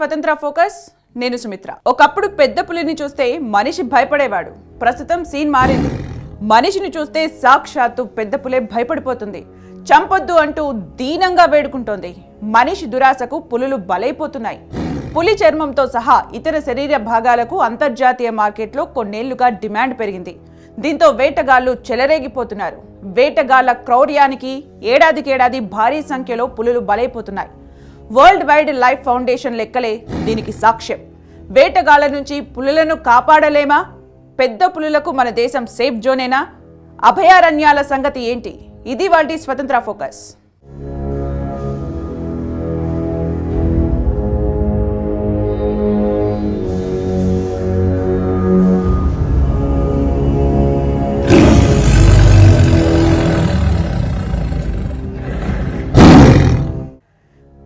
స్వతంత్ర ఫోకస్ నేను సుమిత్ర. ఒకప్పుడు పెద్ద పులిని చూస్తే మనిషి భయపడేవాడు. ప్రస్తుతం సీన్ మారింది. మనిషిని చూస్తే సాక్షాత్తు పెద్ద పులే భయపడిపోతుంది. చంపొద్దు అంటూ దీనంగా వేడుకుంటోంది. మనిషి దురాశకు పులులు బలైపోతున్నాయి. పులి చర్మంతో సహా ఇతర శరీర భాగాలకు అంతర్జాతీయ మార్కెట్లో కొన్నేళ్ళుగా డిమాండ్ పెరిగింది. దీంతో వేటగాళ్ళు చెలరేగిపోతున్నారు. వేటగాళ్ళ క్రౌర్యానికి ఏడాదికేడాది భారీ సంఖ్యలో పులులు బలైపోతున్నాయి. వరల్డ్ వైడ్ లైఫ్ ఫౌండేషన్ లెక్కలే దీనికి సాక్ష్యం. వేటగాళ్ళ నుంచి పులులను కాపాడలేమా? పెద్ద పులులకు మన దేశం సేఫ్ జోనేనా? అభయారణ్యాల సంగతి ఏంటి? ఇది వాటి స్వతంత్ర ఫోకస్.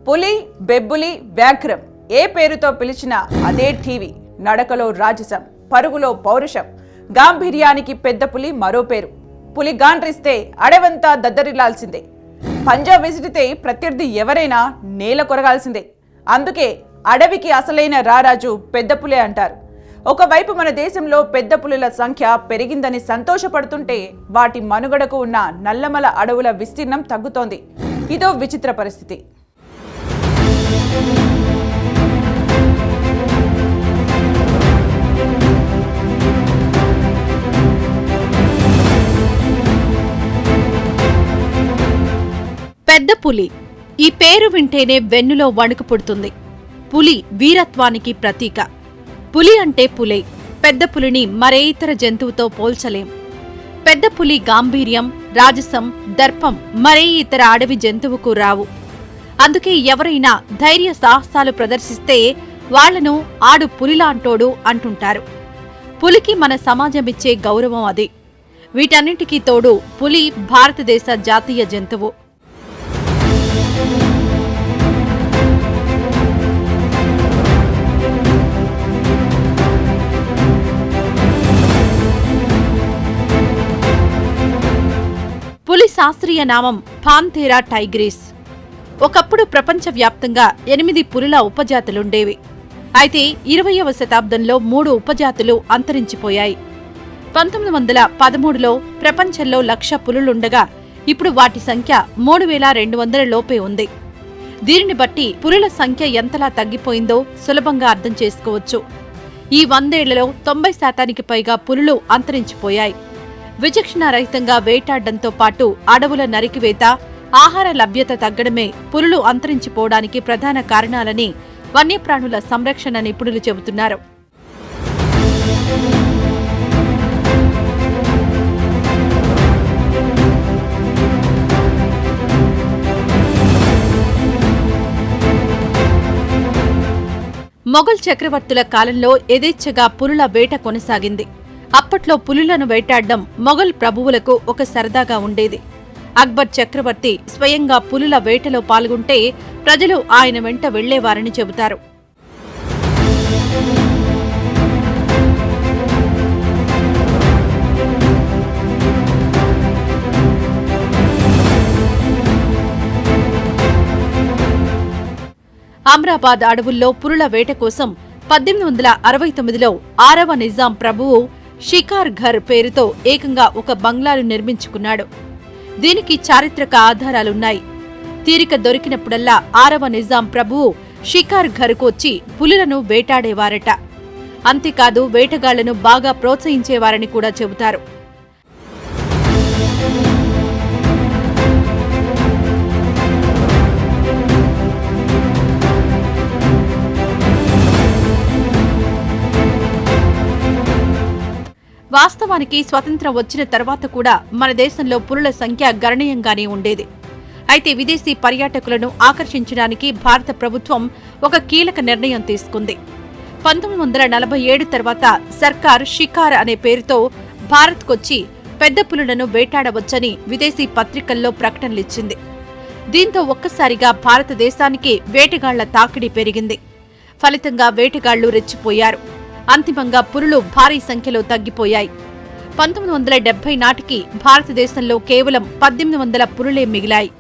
పులి బెబ్బులి వ్యాఘ్రం ఏ పేరుతో పిలిచినా అదే టీవీ నడకలో రాజసం పరుగులో పౌరుషం. గాంభీర్యానికి పెద్ద పులి మరో పేరు. పులి గాండ్రిస్తే అడవంతా దద్దరిల్లాల్సిందే. పంజా విసిరితే ప్రత్యర్థి ఎవరైనా నేల కొరగాల్సిందే. అందుకే అడవికి అసలైన రారాజు పెద్ద పులే అంటారు. ఒకవైపు మన దేశంలో పెద్ద పులుల సంఖ్య పెరిగిందని సంతోషపడుతుంటే వాటి మనుగడకు ఉన్న నల్లమల అడవుల విస్తీర్ణం తగ్గుతోంది. ఇదో విచిత్ర పరిస్థితి. పెద్ద పులి. ఈ పేరు వింటేనే వెన్నులో వణుకు పుడుతుంది. పులి వీరత్వానికి ప్రతీక. పులి అంటే పులే. పెద్ద పులిని మరే ఇతర జంతువుతో పోల్చలేం. పెద్ద పులి గాంభీర్యం రాజసం దర్పం మరే ఇతర అడవి జంతువుకు రావు. అందుకే ఎవరైనా ధైర్య సాహసాలు ప్రదర్శిస్తే వాళ్ళను ఆడు పులిలాంటోడు అంటుంటారు. పులికి మన సమాజం ఇచ్చే గౌరవం అది. వీటన్నింటికీ తోడు పులి భారతదేశ జాతీయ జంతువు. పులి శాస్త్రీయ నామం పాంథేరా టైగ్రీస్. ఒకప్పుడు ప్రపంచవ్యాప్తంగా ఎనిమిది పులుల ఉపజాతులుండేవి. అయితే ఇరవయవ శతాబ్దంలో మూడు ఉపజాతులు అంతరించిపోయాయి. పంతొమ్మిది వందల పదమూడులో ప్రపంచంలో లక్ష పులులుండగా ఇప్పుడు వాటి సంఖ్య మూడు వేల రెండు వందల లోపే ఉంది. దీనిని బట్టి పులుల సంఖ్య ఎంతలా తగ్గిపోయిందో సులభంగా అర్థం చేసుకోవచ్చు. ఈ వందేళ్ళలో తొంభై శాతానికి పైగా పులులు అంతరించిపోయాయి. విచక్షణారహితంగా వేటాడడంతో పాటు అడవుల నరికివేత ఆహార లభ్యత తగ్గడమే పులులు అంతరించిపోవడానికి ప్రధాన కారణాలని వన్యప్రాణుల సంరక్షణ నిపుణులు చెబుతున్నారు. మొఘల్ చక్రవర్తుల కాలంలో యథేచ్ఛగా పులుల వేట కొనసాగింది. అప్పట్లో పులులను వేటాడడం మొఘల్ ప్రభువులకు ఒక సరదాగా ఉండేది. అక్బర్ చక్రవర్తి స్వయంగా పులుల వేటలో పాల్గొంటే ప్రజలు ఆయన వెంట వెళ్ళేవారని చెబుతారు. అమ్రాబాద్ అడవుల్లో పురుల వేట కోసం పద్దెనిమిది వందల అరవై తొమ్మిదిలో ఆరవ నిజాం ప్రభువు షికార్ ఘర్ పేరుతో ఏకంగా ఒక బంగ్లాను నిర్మించుకున్నాడు. దీనికి చారిత్రక ఆధారాలున్నాయి. తీరిక దొరికినప్పుడల్లా ఆరవ నిజాం ప్రభువు షికార్ ఘర్కు వచ్చి పులులను వేటాడేవారట. అంతేకాదు వేటగాళ్ళను బాగా ప్రోత్సహించేవారని కూడా చెబుతారు. వాస్తవానికి స్వతంత్రం వచ్చిన తర్వాత కూడా మన దేశంలో పులుల సంఖ్య గణనీయంగానే ఉండేది. అయితే విదేశీ పర్యాటకులను ఆకర్షించడానికి భారత ప్రభుత్వం ఒక కీలక నిర్ణయం తీసుకుంది. పంతొమ్మిది వందల నలభై ఏడు తర్వాత సర్కార్ షికార్ అనే పేరుతో భారత్కొచ్చి పెద్ద పులులను వేటాడవచ్చని విదేశీ పత్రికల్లో ప్రకటనలిచ్చింది. దీంతో ఒక్కసారిగా భారతదేశానికి వేటగాళ్ళ తాకిడి పెరిగింది. ఫలితంగా వేటగాళ్ళు రెచ్చిపోయారు. అంతిమంగా పురులు భారీ సంఖ్యలో తగ్గిపోయాయి. పంతొమ్మిది వందల డెబ్బై నాటికి భారతదేశంలో కేవలం పద్దెనిమిది వందల పురులే మిగిలాయి.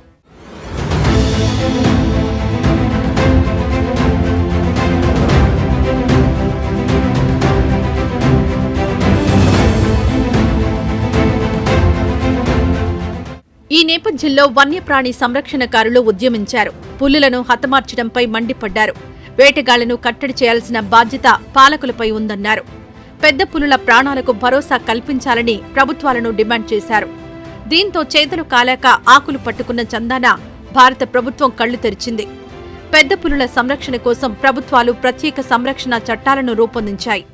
ఈ నేపథ్యంలో వన్యప్రాణి సంరక్షణకారులు ఉద్యమించారు. పులులను హతమార్చడంపై మండిపడ్డారు. వేటగాళ్ళను కట్టడి చేయాల్సిన బాధ్యత పాలకులపై ఉందన్నారు. పెద్ద పులుల ప్రాణాలకు భరోసా కల్పించాలని ప్రభుత్వాలను డిమాండ్ చేశారు. దీంతో చేతులు కాలాక ఆకులు పట్టుకున్న చందాన భారత ప్రభుత్వం కళ్ళు తెరిచింది. పెద్ద పులుల సంరక్షణ కోసం ప్రభుత్వాలు ప్రత్యేక సంరక్షణ చట్టాలను రూపొందించాయి.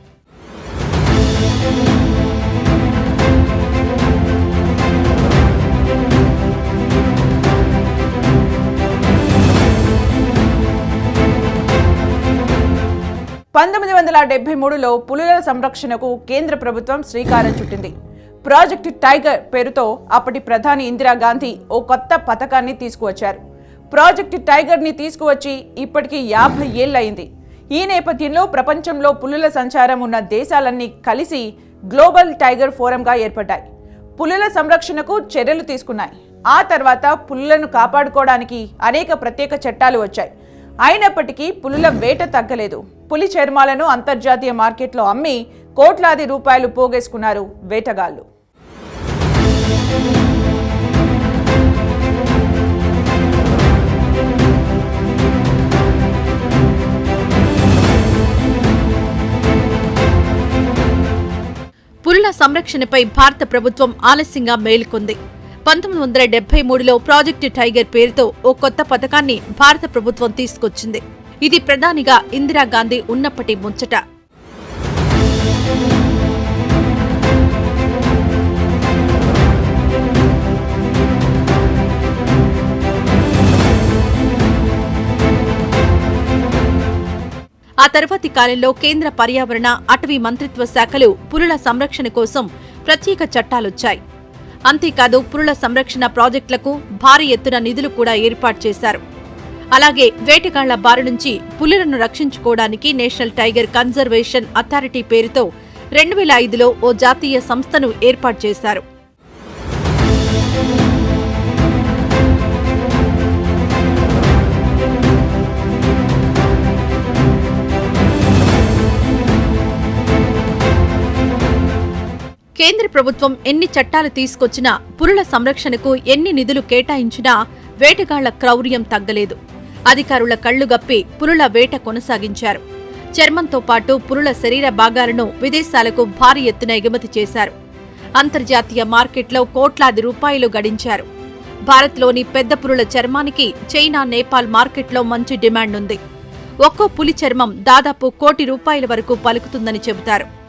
పంతొమ్మిది వందల డెబ్బై మూడులో పులుల సంరక్షణకు కేంద్ర ప్రభుత్వం శ్రీకారం చుట్టింది. ప్రాజెక్ట్ టైగర్ పేరుతో అప్పటి ప్రధాని ఇందిరాగాంధీ ఓ కొత్త పథకాన్ని తీసుకువచ్చారు. ప్రాజెక్ట్ టైగర్ని తీసుకువచ్చి ఇప్పటికీ యాభై ఏళ్ళయింది. ఈ నేపథ్యంలో ప్రపంచంలో పులుల సంచారం ఉన్న దేశాలన్నీ కలిసి గ్లోబల్ టైగర్ ఫోరంగా ఏర్పడ్డాయి. పులుల సంరక్షణకు చర్యలు తీసుకున్నాయి. ఆ తర్వాత పులులను కాపాడుకోవడానికి అనేక ప్రత్యేక చట్టాలు వచ్చాయి. అయినప్పటికీ పులుల వేట తగ్గలేదు. పులి చర్మాలను అంతర్జాతీయ మార్కెట్లో అమ్మి కోట్లాది రూపాయలు పోగేసుకున్నారు వేటగాళ్ళు పులుల సంరక్షణపై భారత ప్రభుత్వం ఆలస్యంగా మేలుకొంది. పంతొమ్మిది వందల డెబ్బై మూడులో ప్రాజెక్టు టైగర్ పేరుతో ఓ కొత్త పథకాన్ని భారత ప్రభుత్వం తీసుకొచ్చింది. ఇది ప్రధానిగా ఇందిరాగాంధీ ఉన్నప్పటి ముంచట ఆ తర్వాతి కాలంలో కేంద్ర పర్యావరణ అటవీ మంత్రిత్వ శాఖలు పులుల సంరక్షణ కోసం ప్రత్యేక చట్టాలొచ్చాయి. అంతేకాదు పులుల సంరక్షణ ప్రాజెక్టులకు భారీ ఎత్తున నిధులు కూడా ఏర్పాటు చేశారు. అలాగే వేటగాళ్ళ బారి నుంచి పులులను రక్షించుకోవడానికి నేషనల్ టైగర్ కన్జర్వేషన్ అథారిటీ పేరుతో రెండు వేల ఐదులో ఓ జాతీయ సంస్థను ఏర్పాటు చేశారు. కేంద్ర ప్రభుత్వం ఎన్ని చట్టాలు తీసుకొచ్చినా పులుల సంరక్షణకు ఎన్ని నిధులు కేటాయించినా వేటగాళ్ళ క్రౌర్యం తగ్గలేదు. అధికారుల కళ్ళు గప్పి పులుల వేట కొనసాగించారు. చర్మంతో పాటు పులుల శరీర భాగాలను విదేశాలకు భారీ ఎత్తున ఎగుమతి చేశారు. అంతర్జాతీయ మార్కెట్లో కోట్లాది రూపాయలు గడించారు. భారత్లోని పెద్ద పులుల చర్మానికి చైనా నేపాల్ మార్కెట్లో మంచి డిమాండ్ ఉంది. ఒక్కో పులి చర్మం దాదాపు కోటి రూపాయల వరకు పలుకుతుందని చెబుతారు.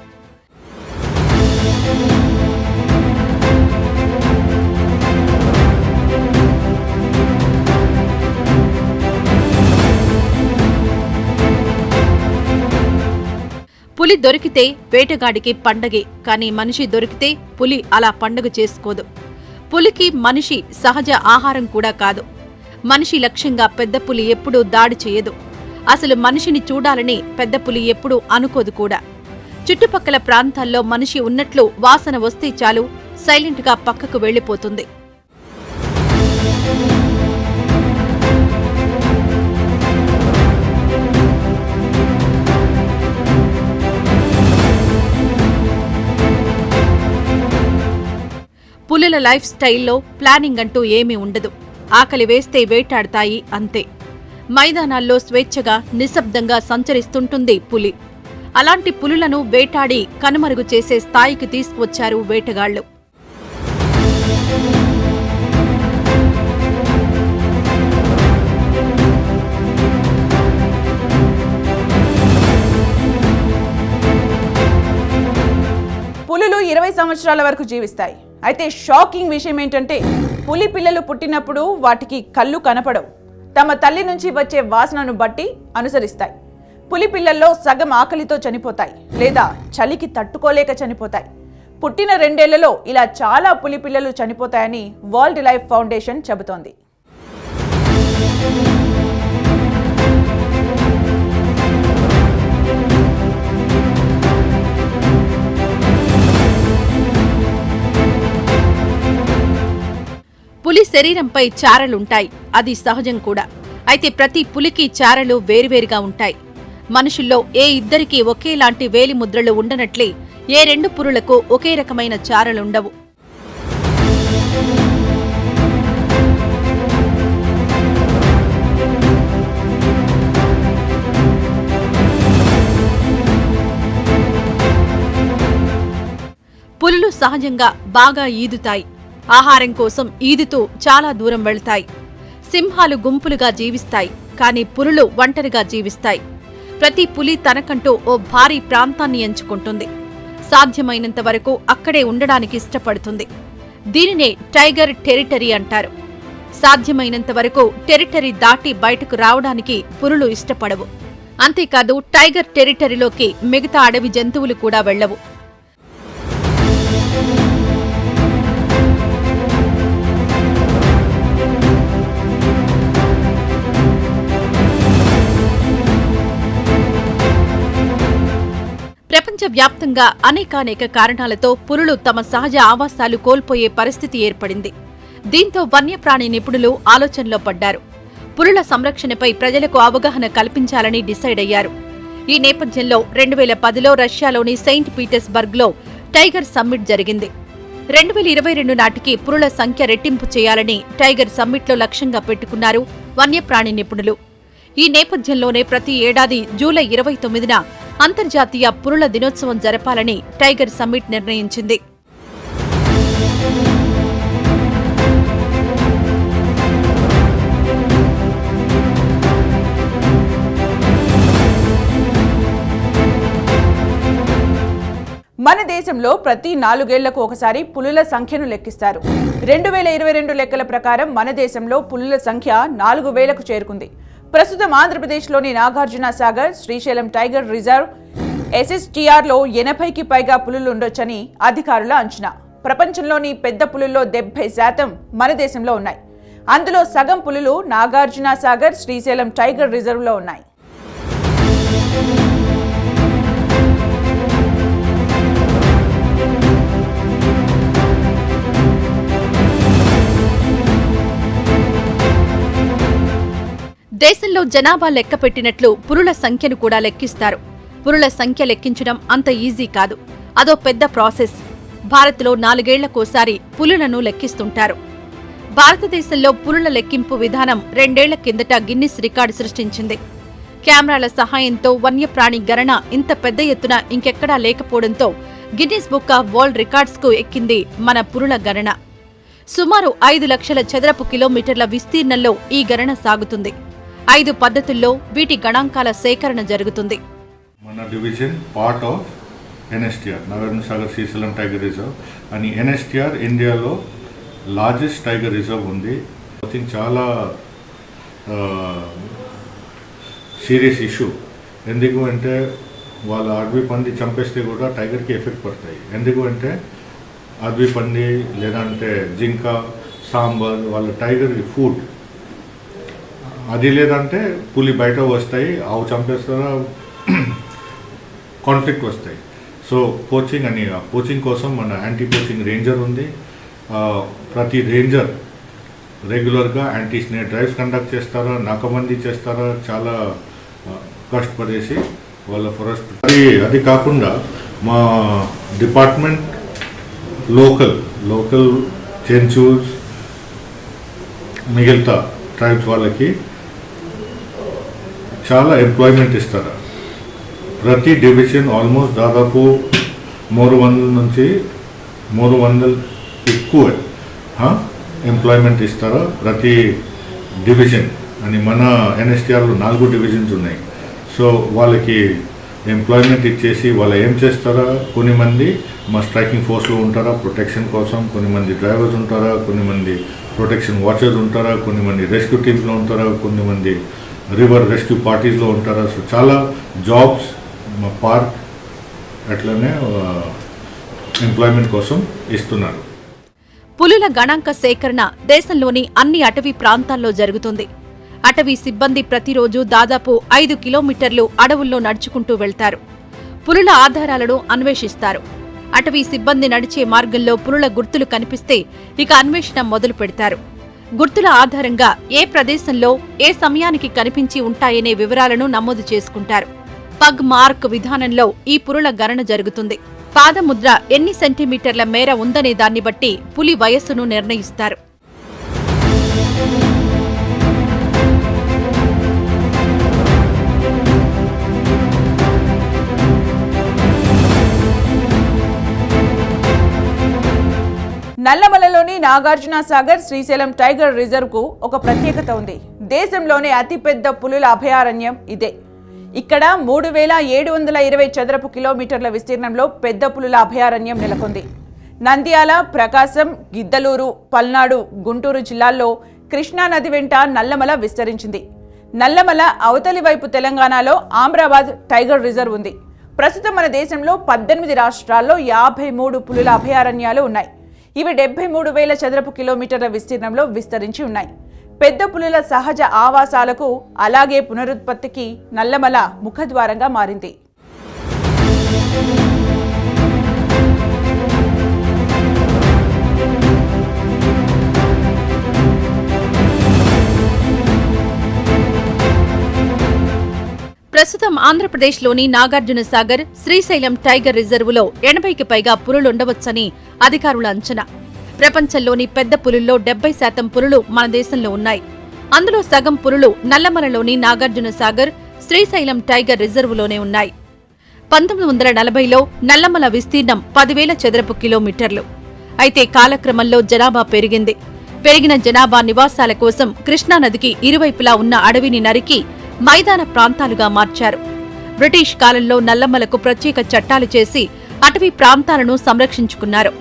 పులి దొరికితే వేటగాడికి పండగే కానీ మనిషి దొరికితే పులి అలా పండగ చేసుకోదు. పులికి మనిషి సహజ ఆహారం కూడా కాదు. మనిషి లక్ష్యంగా పెద్ద పులి ఎప్పుడూ దాడి చేయదు. అసలు మనిషిని చూడాలని పెద్ద పులి ఎప్పుడూ అనుకోదు కూడా. చుట్టుపక్కల ప్రాంతాల్లో మనిషి ఉన్నట్లు వాసన వస్తే చాలు సైలెంట్గా పక్కకు వెళ్ళిపోతుంది. పులుల లైఫ్ స్టైల్లో ప్లానింగ్ అంటూ ఏమీ ఉండదు. ఆకలి వేస్తే వేటాడతాయి అంతే. మైదానాల్లో స్వేచ్ఛగా నిశ్శబ్దంగా సంచరిస్తుంటుంది పులి. అలాంటి పులులను వేటాడి కనుమరుగు చేసే స్థాయికి తీసుకువచ్చారు వేటగాళ్ళు పులులు ఇరవై సంవత్సరాల వరకు జీవిస్తాయి. అయితే షాకింగ్ విషయం ఏంటంటే పులి పిల్లలు పుట్టినప్పుడు వాటికి కళ్ళు కనపడవు. తమ తల్లి నుంచి వచ్చే వాసనను బట్టి అనుసరిస్తాయి. పులి పిల్లల్లో సగం ఆకలితో చనిపోతాయి లేదా చలికి తట్టుకోలేక చనిపోతాయి. పుట్టిన రెండేళ్ళలో ఇలా చాలా పులి పిల్లలు చనిపోతాయని వరల్డ్ లైఫ్ ఫౌండేషన్ చెబుతోంది. పులి శరీరంపై చారలుంటాయి. అది సహజం కూడా. అయితే ప్రతి పులికి చారలు వేరువేరుగా ఉంటాయి. మనుషుల్లో ఏ ఇద్దరికి ఒకేలాంటి వేలి ముద్రలు ఉండనట్లే ఏ రెండు పురులకు ఒకే రకమైన చారలుండవు. పులులు సహజంగా బాగా ఈదుతాయి. ఆహారం కోసం ఈదుతూ చాలా దూరం వెళ్తాయి. సింహాలు గుంపులుగా జీవిస్తాయి కానీ పులులు ఒంటరిగా జీవిస్తాయి. ప్రతి పులి తనకంటూ ఓ భారీ ప్రాంతాన్ని ఎంచుకుంటుంది. సాధ్యమైనంత వరకు అక్కడే ఉండడానికి ఇష్టపడుతుంది. దీనినే టైగర్ టెరిటరీ అంటారు. సాధ్యమైనంత వరకు టెరిటరీ దాటి బయటకు రావడానికి పులులు ఇష్టపడవు. అంతేకాదు టైగర్ టెరిటరీలోకి మిగతా అడవి జంతువులు కూడా వెళ్ళవు. ప్రపంచవ్యాప్తంగా అనేకానేక కారణాలతో పులులు తమ సహజ ఆవాసాలు కోల్పోయే పరిస్థితి ఏర్పడింది. దీంతో వన్యప్రాణి నిపుణులు ఆలోచనలో పడ్డారు. పులుల సంరక్షణపై ప్రజలకు అవగాహన కల్పించాలని డిసైడ్ అయ్యారు. ఈ నేపథ్యంలో రెండు వేల పదిలో రష్యాలోని సెయింట్ పీటర్స్బర్గ్లో టైగర్ సమ్మిట్ జరిగింది. రెండు వేల ఇరవై రెండు నాటికి పురుల సంఖ్య రెట్టింపు చేయాలని టైగర్ సమ్మిట్లో లక్ష్యంగా పెట్టుకున్నారు వన్యప్రాణి నిపుణులు. ఈ నేపథ్యంలోనే ప్రతి ఏడాది జూలై ఇరవై తొమ్మిదిన అంతర్జాతీయ పులుల దినోత్సవం జరపాలని టైగర్ సమ్మిట్ నిర్ణయించింది. మన దేశంలో ప్రతి నాలుగేళ్ళకు ఒకసారి పులుల సంఖ్యను లెక్కిస్తారు. రెండు వేల ఇరవై రెండు లెక్కల ప్రకారం మన దేశంలో పులుల సంఖ్య నాలుగు వేలకు చేరుకుంది. ప్రస్తుతం ఆంధ్రప్రదేశ్లోని నాగార్జున సాగర్ శ్రీశైలం టైగర్ రిజర్వ్ ఎస్ఎస్టీఆర్లో ఎనభైకి పైగా పులులు ఉండొచ్చని అధికారుల అంచనా. ప్రపంచంలోని పెద్ద పులుల్లో డెబ్బై శాతం మన దేశంలో ఉన్నాయి. అందులో సగం పులులు నాగార్జున సాగర్ శ్రీశైలం టైగర్ రిజర్వ్లో ఉన్నాయి. దేశంలో జనాభా లెక్క పెట్టినట్లు పురుల సంఖ్యను కూడా లెక్కిస్తారు. పురుల సంఖ్య లెక్కించడం అంత ఈజీ కాదు. అదో పెద్ద ప్రాసెస్. భారత్లో నాలుగేళ్ళకోసారి పులులను లెక్కిస్తుంటారు. భారతదేశంలో పులుల లెక్కింపు విధానం రెండేళ్ళ కిందట గిన్నిస్ రికార్డు సృష్టించింది. కెమెరాల సహాయంతో వన్యప్రాణి గణన ఇంత పెద్ద ఎత్తున ఇంకెక్కడా లేకపోవడంతో గిన్నిస్ బుక్ ఆఫ్ వరల్డ్ రికార్డ్స్కు ఎక్కింది మన పురుల గణన. సుమారు ఐదు లక్షల చదరపు కిలోమీటర్ల విస్తీర్ణంలో ఈ గణన సాగుతుంది. ఐదు పద్ధతుల్లో వీటి గణాంకాల సేకరణ జరుగుతుంది. మన division part of NSTR Nagarjuna Sagar Srisailam tiger reserve. అని ఎన్ఎస్టిఆర్ ఇండియాలో లార్జెస్ట్ టైగర్ రిజర్వ్ ఉంది. ఐ థింక్ చాలా సీరియస్ ఇష్యూ ఎందుకు అంటే వాళ్ళ అడవి పంది చంపేస్తే కూడా టైగర్కి ఎఫెక్ట్ పడతాయి. ఎందుకు అంటే అడవి పంది లేదంటే జింక సాంబార్ వాళ్ళ టైగర్ ఫుడ్ అది లేదంటే పులి బయట వస్తాయి ఆవు చంపేస్తారా? కాన్ఫ్లిక్ట్ వస్తాయి. సో కోచింగ్ అని కోచింగ్ కోసం మన యాంటీ కోచింగ్ రేంజర్ ఉంది ప్రతి రేంజర్ రెగ్యులర్గా యాంటీ స్నే డ్రైవ్స్ కండక్ట్ చేస్తారా? నాకమంది చేస్తారా? చాలా కష్టపడేసి వాళ్ళ ఫారెస్ట్ అది అది కాకుండా మా డిపార్ట్మెంట్ లోకల్ లోకల్ చెంచూస్ మిగతా ట్రైబ్స్ వాళ్ళకి చాలా ఎంప్లాయ్మెంట్ ఇస్తారు ప్రతి డివిజన్ ఆల్మోస్ట్ దాదాపు మూడు వందల నుంచి మూడు వందలు ఎక్కువ ఎంప్లాయ్మెంట్ ఇస్తారు ప్రతి డివిజన్ అని మన ఎన్ఎస్టీఆర్లో నాలుగు డివిజన్స్ ఉన్నాయి. సో వాళ్ళకి ఎంప్లాయ్మెంట్ ఇచ్చేసి వాళ్ళు ఏం చేస్తారా? కొన్ని మంది మా స్ట్రైకింగ్ ఫోర్స్లో ఉంటారా ప్రొటెక్షన్ కోసం. కొన్ని మంది డ్రైవర్స్ ఉంటారా కొన్ని మంది ప్రొటెక్షన్ వాచర్స్ ఉంటారా కొన్ని మంది రెస్క్యూ టీమ్స్లో ఉంటారా కొన్ని మంది రివర్ రెస్క్యూ పార్టీస్లో ఉంటారా? సో చాలా జాబ్స్ పార్క్ అట్లనే ఎంప్లాయ్మెంట్ కోసం ఇస్తున్నారు. పులుల గణాంక సేకరణ దేశంలోని అన్ని అటవీ ప్రాంతాల్లో జరుగుతుంది. అటవీ సిబ్బంది ప్రతిరోజు దాదాపు ఐదు కిలోమీటర్లు అడవుల్లో నడుచుకుంటూ వెళ్తారు. పులుల ఆధారాలను అన్వేషిస్తారు. అటవీ సిబ్బంది నడిచే మార్గంలో పులుల గుర్తులు కనిపిస్తే ఇక అన్వేషణ మొదలు పెడతారు గుర్తుల ఆధారంగా ఏ ప్రదేశంలో ఏ సమయానికి కనిపించి ఉంటాయనే వివరాలను నమోదు చేసుకుంటారు. పగ్ మార్క్ విధానంలో ఈ పురుల గణన జరుగుతుంది. పాదముద్ర ఎన్ని సెంటీమీటర్ల మేర ఉందనే దాన్ని బట్టి పులి వయస్సును నిర్ణయిస్తారు. నల్లమలలోని నాగార్జున సాగర్ శ్రీశైలం టైగర్ రిజర్వ్కు ఒక ప్రత్యేకత ఉంది. దేశంలోనే అతిపెద్ద పులుల అభయారణ్యం ఇదే. ఇక్కడ మూడు వేల ఏడు వందల ఇరవై చదరపు కిలోమీటర్ల విస్తీర్ణంలో పెద్ద పులుల అభయారణ్యం నెలకొంది. నంద్యాల ప్రకాశం గిద్దలూరు పల్నాడు గుంటూరు జిల్లాల్లో కృష్ణా నది వెంట నల్లమల విస్తరించింది. నల్లమల అవతలి వైపు తెలంగాణలో ఆమ్రాబాద్ టైగర్ రిజర్వ్ ఉంది. ప్రస్తుతం మన దేశంలో పద్దెనిమిది రాష్ట్రాల్లో యాభై మూడు పులుల అభయారణ్యాలు ఉన్నాయి. ఇవి డెబ్బై మూడు వేల చదరపు కిలోమీటర్ల విస్తీర్ణంలో విస్తరించి ఉన్నాయి. పెద్ద పులుల సహజ ఆవాసాలకు అలాగే పునరుత్పత్తికి నల్లమల ముఖద్వారంగా మారింది. ప్రస్తుతం ఆంధ్రప్రదేశ్లోని నాగార్జున సాగర్ శ్రీశైలం టైగర్ రిజర్వులో ఎనభైకి పైగా పులులుండవచ్చని అధికారుల అంచనా. ప్రపంచంలోని పెద్ద పులుల్లో డెబ్బై శాతం పులులు మన దేశంలో ఉన్నాయి. అందులో సగం పులులు నల్లమలలోని నాగార్జున సాగర్ శ్రీశైలం టైగర్ రిజర్వులోనే ఉన్నాయి. పంతొమ్మిది వందల నలభైలో నల్లమల విస్తీర్ణం పదివేల చదరపు కిలోమీటర్లు. అయితే కాలక్రమంలో జనాభా పెరిగింది. పెరిగిన జనాభా నివాసాల కోసం కృష్ణానదికి ఇరువైపులా ఉన్న అడవిని నరికి మైదాన ప్రాంతాలుగా మార్చారు. బ్రిటిష్ కాలంలో నల్లమలకు ప్రత్యేక చట్టాలు చేసి అటవీ ప్రాంతాలను సంరక్షించుకున్నారు.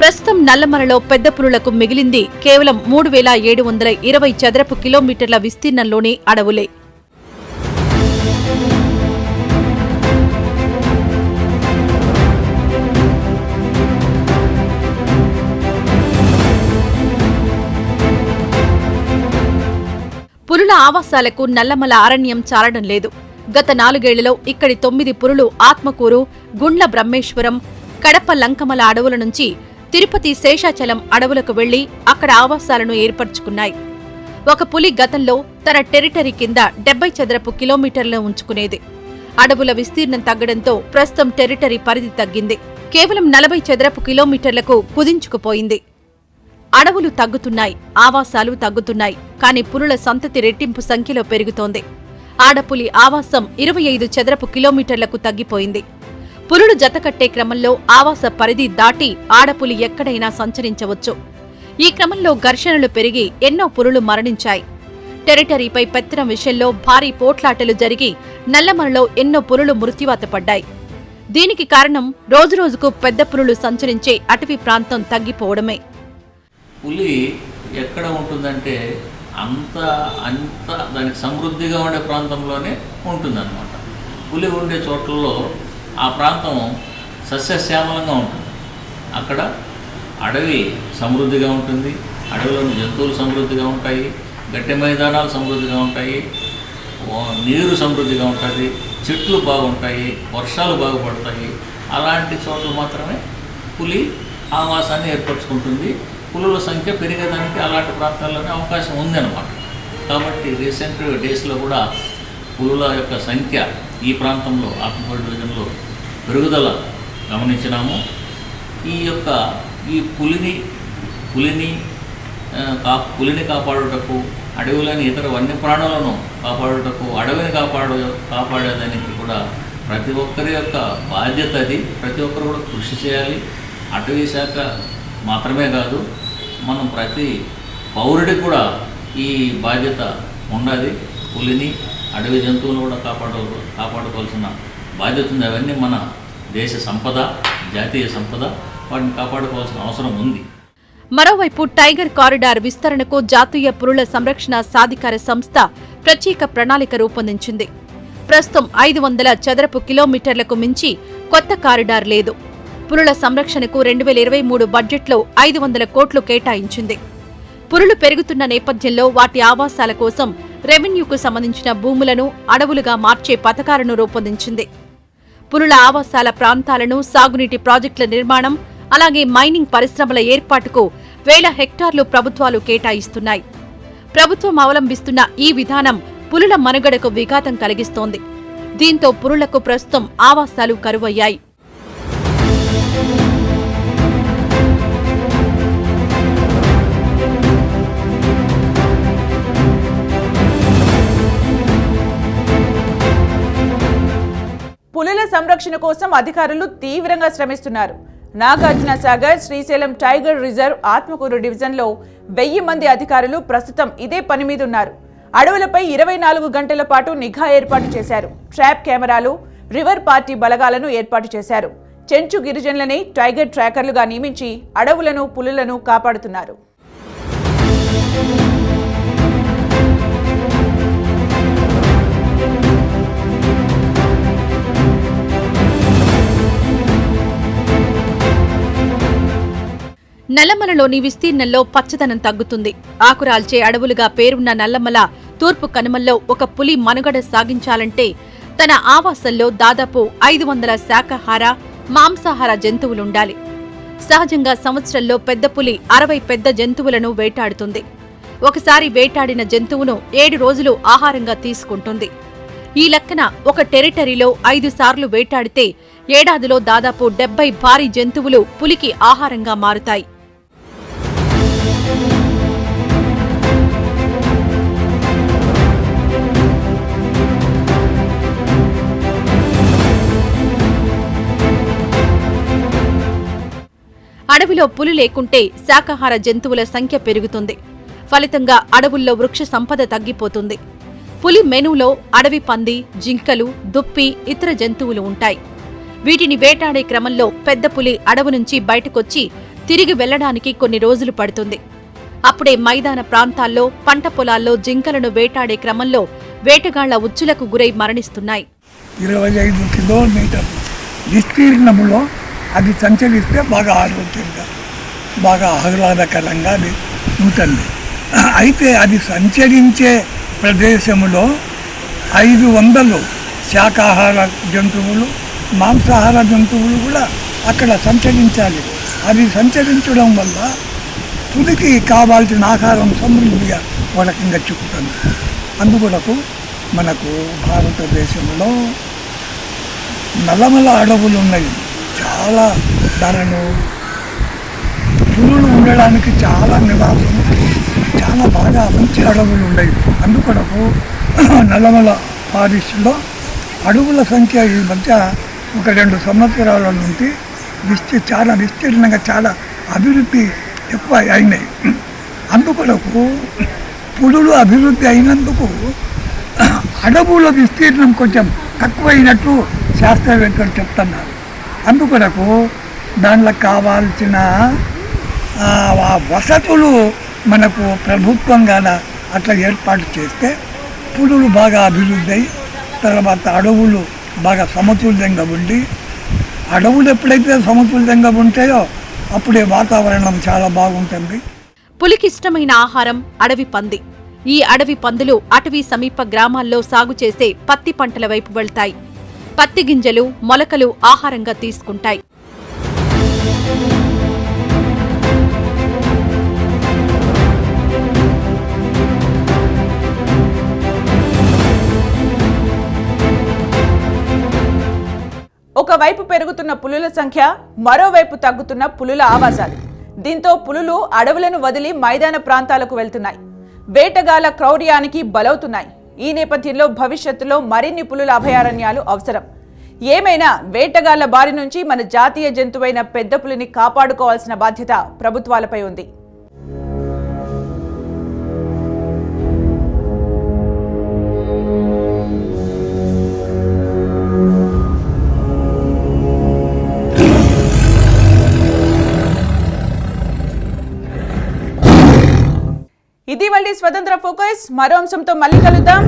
ప్రస్తుతం నల్లమలలో పెద్ద పులులకు మిగిలింది కేవలం మూడు వేల ఏడు వందల ఇరవై చదరపు కిలోమీటర్ల విస్తీర్ణంలోని అడవులే. పురుల ఆవాసాలకు నల్లమల అరణ్యం చాలడం లేదు. గత నాలుగేళ్ళలో ఇక్కడి తొమ్మిది పురులు ఆత్మకూరు గుండ్ల బ్రహ్మేశ్వరం కడప లంకమల అడవుల నుంచి తిరుపతి శేషాచలం అడవులకు వెళ్ళి అక్కడ ఆవాసాలను ఏర్పరచుకున్నాయి. ఒక పులి గతంలో తన టెరిటరీ కింద డెబ్బై చదరపు కిలోమీటర్లు ఉంచుకునేది. అడవుల విస్తీర్ణం తగ్గడంతో ప్రస్తుతం టెరిటరీ పరిధి తగ్గింది. కేవలం నలభై చదరపు కిలోమీటర్లకు కుదించుకుపోయింది. అడవులు తగ్గుతున్నాయి ఆవాసాలు తగ్గుతున్నాయి కానీ పులుల సంతతి రెట్టింపు సంఖ్యలో పెరుగుతోంది. ఆడపులి ఆవాసం ఇరవై ఐదు చదరపు కిలోమీటర్లకు తగ్గిపోయింది. పులులు జతకట్టే క్రమంలో ఆవాస పరిధి దాటి ఆడపులి ఎక్కడైనా సంచరించవచ్చు. ఈ క్రమంలో ఘర్షణలు పెరిగి ఎన్నో పులులు మరణించాయి. టెరిటరీపై పెత్తనం విషయంలో భారీ పోట్లాటలు జరిగి నల్లమలలో ఎన్నో పులులు మృత్యువాత పడ్డాయి. దీనికి కారణం రోజురోజుకు పెద్ద పులులు సంచరించే అటవీ ప్రాంతం తగ్గిపోవడమే. పులి ఎక్కడ ఉంటుందంటే అంత అంత దానికి సమృద్ధిగా ఉండే ప్రాంతంలోనే ఉంటుందన్నమాట. పులి ఉండే చోట్లలో ఆ ప్రాంతం సస్యశ్యామలంగా ఉంటుంది. అక్కడ అడవి సమృద్ధిగా ఉంటుంది. అడవిలోని జంతువులు సమృద్ధిగా ఉంటాయి. గట్టి మైదానాలు సమృద్ధిగా ఉంటాయి. నీరు సమృద్ధిగా ఉంటుంది. చెట్లు బాగుంటాయి. వర్షాలు బాగుపడతాయి. అలాంటి చోట్ల మాత్రమే పులి ఆవాసాన్ని ఏర్పరచుకుంటుంది. పులుల సంఖ్య పెరిగేదానికి అలాంటి ప్రాంతాల్లోనే అవకాశం ఉందన్నమాట. కాబట్టి రీసెంట్ డేస్లో కూడా పులుల యొక్క సంఖ్య ఈ ప్రాంతంలో ఆత్మకూరు డివిజన్లో పెరుగుదల గమనించినాము. ఈ యొక్క ఈ పులిని పులిని కా పులిని కాపాడుటకు అడవులని ఇతర వన్యప్రాణులను కాపాడుటకు అడవిని కాపాడు కాపాడేదానికి కూడా ప్రతి ఒక్కరి యొక్క బాధ్యత అది. ప్రతి ఒక్కరు కూడా కృషి చేయాలి. అటవీ శాఖ మాత్రమే కాదు మనం ప్రతి పౌరుడికి కూడా ఈ బాధ్యత ఉండాలి. పులిని అడవి జంతువులను కూడా కాపాడు కాపాడుకోవాల్సిన బాధ్యత ఉంది. అవన్నీ మన దేశ సంపద జాతీయ సంపద వాటిని కాపాడుకోవాల్సిన అవసరం ఉంది. మరోవైపు టైగర్ కారిడార్ విస్తరణకు జాతీయ పురుల సంరక్షణ సాధికార సంస్థ ప్రత్యేక ప్రణాళిక రూపొందించింది. ప్రస్తుతం ఐదు వందల చదరపు కిలోమీటర్లకు మించి కొత్త కారిడార్ లేదు. పులుల సంరక్షణకు రెండు వేల ఇరవై మూడు బడ్జెట్లో ఐదు వందల కోట్లు కేటాయించింది. పురులు పెరుగుతున్న నేపథ్యంలో వాటి ఆవాసాల కోసం రెవెన్యూకు సంబంధించిన భూములను అడవులుగా మార్చే పథకాలను రూపొందించింది. పులుల ఆవాసాల ప్రాంతాలను సాగునీటి ప్రాజెక్టుల నిర్మాణం అలాగే మైనింగ్ పరిశ్రమల ఏర్పాటుకు వేల హెక్టార్లు ప్రభుత్వాలు కేటాయిస్తున్నాయి. ప్రభుత్వం అవలంబిస్తున్న ఈ విధానం పులుల మనుగడకు విఘాతం కలిగిస్తోంది. దీంతో పురులకు ప్రస్తుతం ఆవాసాలు కరువయ్యాయి. పులుల సంరక్షణ కోసం అధికారులు తీవ్రంగా శ్రమిస్తున్నారు. నాగార్జున సాగర్ శ్రీశైలం టైగర్ రిజర్వ్ ఆత్మకూరు డివిజన్లో వెయ్యి మంది అధికారులు ప్రస్తుతం ఇదే పని మీద ఉన్నారు. అడవులపై ఇరవై నాలుగు గంటల పాటు నిఘా ఏర్పాటు చేశారు. ట్రాప్ కెమెరాలు రివర్ పార్టీ బలగాలను ఏర్పాటు చేశారు. చెంచు గిరిజనులని టైగర్ ట్రాకర్లుగా నియమించి అడవులను పులులను కాపాడుతున్నారు. నల్లమలలోని విస్తీర్ణంలో పచ్చదనం తగ్గుతుంది. ఆకురాల్చే అడవులుగా పేరున్న నల్లమల తూర్పు కనుమల్లో ఒక పులి మనుగడ సాగించాలంటే తన ఆవాసంలో దాదాపు ఐదు వందల శాకాహార మాంసాహార జంతువులుండాలి. సహజంగా సంవత్సరంలో పెద్ద పులి అరవై పెద్ద జంతువులను వేటాడుతుంది. ఒకసారి వేటాడిన జంతువును ఏడు రోజులు ఆహారంగా తీసుకుంటుంది. ఈ లెక్కన ఒక టెరిటరీలో ఐదు సార్లు వేటాడితే ఏడాదిలో దాదాపు డెబ్బై భారీ జంతువులు పులికి ఆహారంగా మారుతాయి. అడవిలో పులి లేకుంటే శాకాహార జంతువుల సంఖ్య పెరుగుతుంది. ఫలితంగా అడవుల్లో వృక్ష సంపద తగ్గిపోతుంది. పులి మెనులో అడవి పంది జింకలు దుప్పి ఇతర జంతువులు ఉంటాయి. వీటిని వేటాడే క్రమంలో పెద్ద పులి అడవి నుంచి బయటకొచ్చి తిరిగి వెళ్ళడానికి కొన్ని రోజులు పడుతుంది. అప్పుడే మైదాన ప్రాంతాల్లో పంట పొలాల్లో జింకలను వేటాడే క్రమంలో వేటగాళ్ళ ఉచ్చులకు గురై మరణిస్తున్నాయి. ఇరవై ఐదు కిలోమీటర్ విస్తీర్ణములో అది సంచరిస్తే బాగా ఆరోగ్యంగా బాగా ఆహ్లాదకరంగా అది ఉంటుంది. అయితే అది సంచరించే ప్రదేశంలో ఐదు వందలు శాకాహార జంతువులు మాంసాహార జంతువులు కూడా అక్కడ సంచరించాలి. అది సంచరించడం వల్ల తుదికి కావాల్సిన ఆహారం సమృద్ధిగా ఒక రకంగా చిక్కుతుంది అందుకొరకు మనకు భారతదేశంలో నల్లమల అడవులు ఉన్నాయి. చాలా ధరలు పులులు ఉండడానికి చాలా నివాసం. చాలా బాగా మంచి అడవులు ఉన్నాయి అందుకొరకు నల్లమల ఫారెస్ట్లో అడవుల సంఖ్య ఈ మధ్య ఒక రెండు సంవత్సరాల నుండి విస్తీ చాలా విస్తీర్ణంగా చాలా అభివృద్ధి ఎక్కువ అయినాయి. అందుకొరకు పులులు అభివృద్ధి అయినందుకు అడవుల విస్తీర్ణం కొంచెం తక్కువైనట్లు శాస్త్రవేత్తలు చెప్తున్నారు. అందుకొరకు దాంట్లో కావాల్సిన వసతులు మనకు ప్రభుత్వంగాన అట్లా ఏర్పాటు చేస్తే పులులు బాగా అభివృద్ధి అయి తర్వాత అడవులు బాగా సమతుల్యంగా ఉండి అడవులు ఎప్పుడైతే సమతుల్యంగా ఉంటాయో అప్పుడే వాతావరణం చాలా బాగుంటుంది. పులికిష్టమైన ఆహారం అడవి పంది. ఈ అడవి పందులు అటవీ సమీప గ్రామాల్లో సాగు చేసే పత్తి పంటల వైపు వెళ్తాయి. పత్తి గింజలు మొలకలు ఆహారంగా తీసుకుంటాయి. ఒకవైపు పెరుగుతున్న పులుల సంఖ్య మరోవైపు తగ్గుతున్న పులుల ఆవాసాలు. దీంతో పులులు అడవులను వదిలి మైదాన ప్రాంతాలకు వెళ్తున్నాయి. వేటగాల క్రౌర్యానికి బలవుతున్నాయి. ఈ నేపథ్యంలో భవిష్యత్తులో మరిన్ని పులుల అభయారణ్యాలు అవసరం. ఏమైనా వేటగాళ్ళ బారి నుంచి మన జాతీయ జంతువైన పెద్ద పులిని కాపాడుకోవాల్సిన బాధ్యత ప్రభుత్వాలపై ఉంది. ఇది స్వతంత్ర ఫోకస్. మరో అంశంతో మళ్ళీ కలుద్దాం.